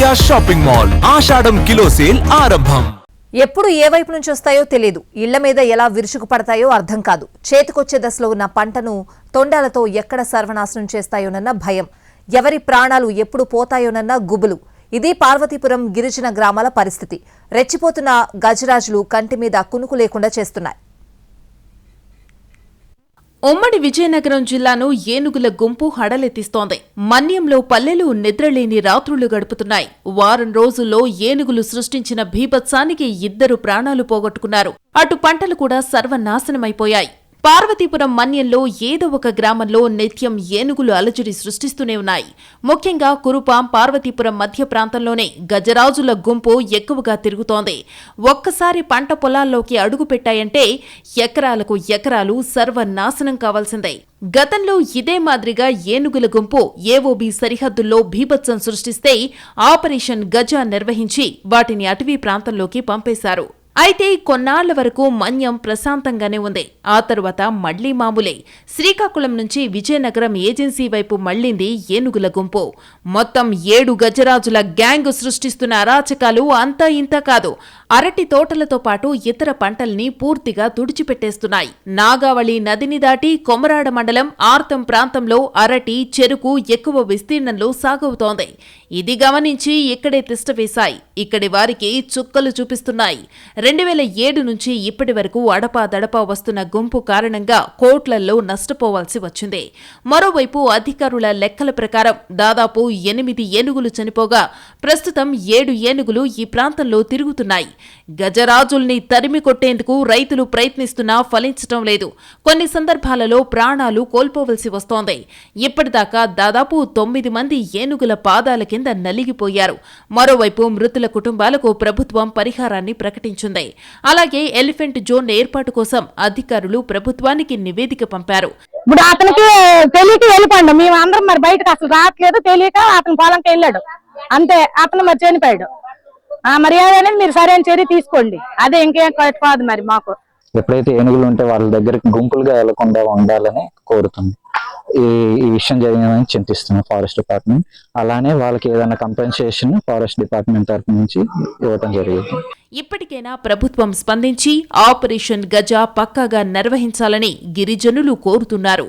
India shopping mall. ఆషాఢం kilo sale ఆరంభం. ఎప్పుడు ఏ వైపు నుంచి వస్తాయో తెలియదు ఇళ్ళ మీద ఎలా విరుచుకు పడతాయో అర్థం కాదు. చేతికొచ్చే దశలో ఉన్న పంటను తొండాలతో ఎక్కడ సర్వనాశనం చేస్తాయోనన్న భయం. ఎవరి ప్రాణాలు ఎప్పుడు పోతాయోనన్న గుబులు. ఇది పార్వతీపురం గిరిజన గ్రామాల పరిస్థితి. రెచ్చిపోతున్న గజరాజులు కంటి మీద కునుకు లేకుండా చేస్తున్నాయి. ఉమ్మడి విజయనగరం జిల్లాను ఏనుగుల గుంపు హడలెత్తిస్తోంది. మన్యంలో పల్లెలు నిద్రలేని రాత్రులు గడుపుతున్నాయి. వారం రోజుల్లో ఏనుగులు సృష్టించిన భీభత్సానికి ఇద్దరు ప్రాణాలు పోగొట్టుకున్నారు. అటు పంటలు కూడా సర్వనాశనమైపోయాయి. పార్వతీపురం మన్యంలో ఏదో ఒక గ్రామంలో నిత్యం ఏనుగులు అలజడి సృష్టిస్తూనే ఉన్నాయి. ముఖ్యంగా కురుపాం పార్వతీపురం మధ్య ప్రాంతంలోనే గజరాజుల గుంపు ఎక్కువగా తిరుగుతోంది. ఒక్కసారి పంట పొలాల్లోకి అడుగు పెట్టాయంటే ఎకరాలకు ఎకరాలు సర్వనాశనం కావాల్సిందే. గతంలో ఇదే మాదిరిగా ఏనుగుల గుంపు ఏవోబీ సరిహద్దుల్లో భీభత్సం సృష్టిస్తే ఆపరేషన్ గజ నిర్వహించి వాటిని అటవీ ప్రాంతంలోకి పంపేశారు. అయితే కొన్నాళ్ళ వరకు మన్యం ప్రశాంతంగానే ఉంది. ఆ తరువాత మళ్ళీ మామూలే. శ్రీకాకుళం నుంచి విజయనగరం ఏజెన్సీ వైపు మళ్ళింది ఏనుగుల గుంపు. మొత్తం ఏడు గజరాజుల గ్యాంగ్ సృష్టిస్తున్న అరాచకాలు అంతా ఇంత కాదు. అరటి తోటలతో పాటు ఇతర పంటల్ని పూర్తిగా తుడిచిపెట్టేస్తున్నాయి. నాగావళి నదిని దాటి కొమరాడ మండలం ఆర్తం ప్రాంతంలో అరటి చెరుకు ఎక్కువ విస్తీర్ణంలో సాగవుతోంది. ఇది గమనించి ఇక్కడే తిష్టవేశాయి ఇక్కడి వారికి చుక్కలు చూపిస్తున్నాయి. రెండు వేల ఏడు నుంచి ఇప్పటి వరకు అడపాదడపా వస్తున్న గుంపు కారణంగా కోట్లల్లో నష్టపోవాల్సి వచ్చింది. మరోవైపు అధికారుల లెక్కల ప్రకారం దాదాపు ఎనిమిది ఏనుగులు చనిపోగా ప్రస్తుతం ఏడు ఏనుగులు ఈ ప్రాంతంలో తిరుగుతున్నాయి. గజరాజుల్ని తరిమి కొట్టేందుకు రైతులు ప్రయత్నిస్తున్నా ఫలించటం లేదు. కొన్ని సందర్భాలలో ప్రాణాలు కోల్పోవలసి వస్తోంది. ఇప్పటిదాకా దాదాపు తొమ్మిది మంది ఏనుగుల పాదాల కింద నలిగిపోయారు. మరోవైపు మృతుల కుటుంబాలకు ప్రభుత్వం పరిహారాన్ని ప్రకటించింది. అలాగే ఎలిఫెంట్ జోన్ ఏర్పాటు కోసం అధికారులు ప్రభుత్వానికి నివేదిక పంపారు. ఇప్పుడు అతనికి తెలియక వెళ్ళిపోయాడు. మేము అందరం మరి బయటకు అసలు రావట్లేదు. తెలియక అతను పొలంకి వెళ్ళాడు. అంతే అతను మరి చనిపోయాడు. ఆ మరి ఏదైనా మీరు సరైన చర్య తీసుకోండి. అదే ఇంకేం కాదు మరి మాకు. ఎప్పుడైతే ఏనుగులు ఉంటే వాళ్ళ దగ్గరికి గుంపులుగా వెళ్ళకుండా ఉండాలని కోరుతుంది. ఈ ఈ విషయం జరిగిందని చింతిస్తున్నాం ఫారెస్ట్ డిపార్ట్మెంట్. అలానే వాళ్ళకి ఏదైనా కంపెన్సేషన్ ఫారెస్ట్ డిపార్ట్మెంట్ తరపు నుంచి ఇవ్వటం జరిగింది. ఇప్పటికైనా ప్రభుత్వం స్పందించి ఆపరేషన్ గజ పక్కాగా నిర్వహించాలని గిరిజనులు కోరుతున్నారు.